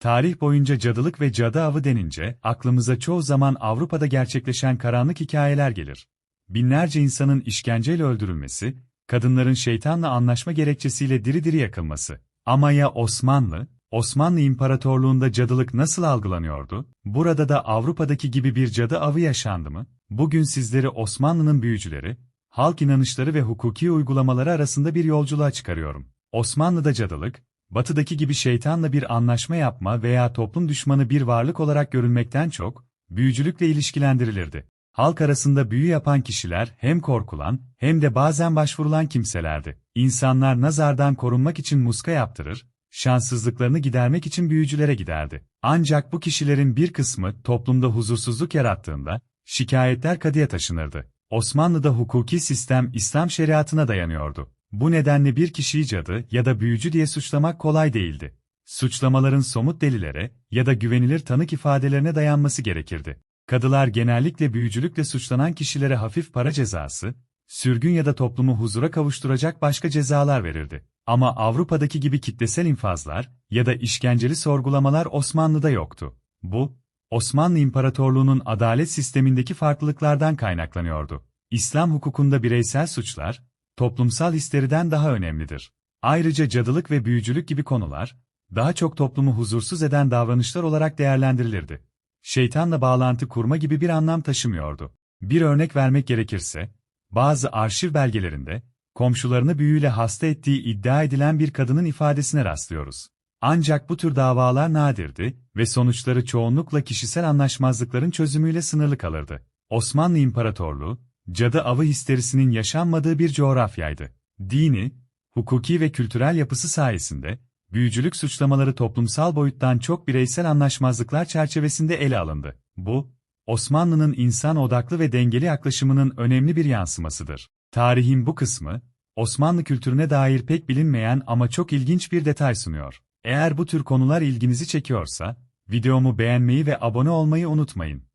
Tarih boyunca cadılık ve cadı avı denince aklımıza çoğu zaman Avrupa'da gerçekleşen karanlık hikayeler gelir. Binlerce insanın işkenceyle öldürülmesi, kadınların şeytanla anlaşma gerekçesiyle diri diri yakılması. Ama ya Osmanlı, Osmanlı İmparatorluğunda cadılık nasıl algılanıyordu? Burada da Avrupa'daki gibi bir cadı avı yaşandı mı? Bugün sizleri Osmanlı'nın büyücüleri, halk inanışları ve hukuki uygulamaları arasında bir yolculuğa çıkarıyorum. Osmanlı'da cadılık, batıdaki gibi şeytanla bir anlaşma yapma veya toplum düşmanı bir varlık olarak görülmekten çok, büyücülükle ilişkilendirilirdi. Halk arasında büyü yapan kişiler hem korkulan hem de bazen başvurulan kimselerdi. İnsanlar nazardan korunmak için muska yaptırır, şanssızlıklarını gidermek için büyücülere giderdi. Ancak bu kişilerin bir kısmı toplumda huzursuzluk yarattığında, şikayetler kadıya taşınırdı. Osmanlı'da hukuki sistem İslam şeriatına dayanıyordu. Bu nedenle bir kişiyi cadı ya da büyücü diye suçlamak kolay değildi. Suçlamaların somut delillere ya da güvenilir tanık ifadelerine dayanması gerekirdi. Kadılar genellikle büyücülükle suçlanan kişilere hafif para cezası, sürgün ya da toplumu huzura kavuşturacak başka cezalar verirdi. Ama Avrupa'daki gibi kitlesel infazlar ya da işkenceli sorgulamalar Osmanlı'da yoktu. Bu, Osmanlı İmparatorluğu'nun adalet sistemindeki farklılıklardan kaynaklanıyordu. İslam hukukunda bireysel suçlar, toplumsal histeriden daha önemlidir. Ayrıca cadılık ve büyücülük gibi konular, daha çok toplumu huzursuz eden davranışlar olarak değerlendirilirdi. Şeytanla bağlantı kurma gibi bir anlam taşımıyordu. Bir örnek vermek gerekirse, bazı arşiv belgelerinde, komşularını büyüyle hasta ettiği iddia edilen bir kadının ifadesine rastlıyoruz. Ancak bu tür davalar nadirdi ve sonuçları çoğunlukla kişisel anlaşmazlıkların çözümüyle sınırlı kalırdı. Osmanlı İmparatorluğu, cadı avı histerisinin yaşanmadığı bir coğrafyaydı. Dini, hukuki ve kültürel yapısı sayesinde, büyücülük suçlamaları toplumsal boyuttan çok bireysel anlaşmazlıklar çerçevesinde ele alındı. Bu, Osmanlı'nın insan odaklı ve dengeli yaklaşımının önemli bir yansımasıdır. Tarihin bu kısmı, Osmanlı kültürüne dair pek bilinmeyen ama çok ilginç bir detay sunuyor. Eğer bu tür konular ilginizi çekiyorsa, videomu beğenmeyi ve abone olmayı unutmayın.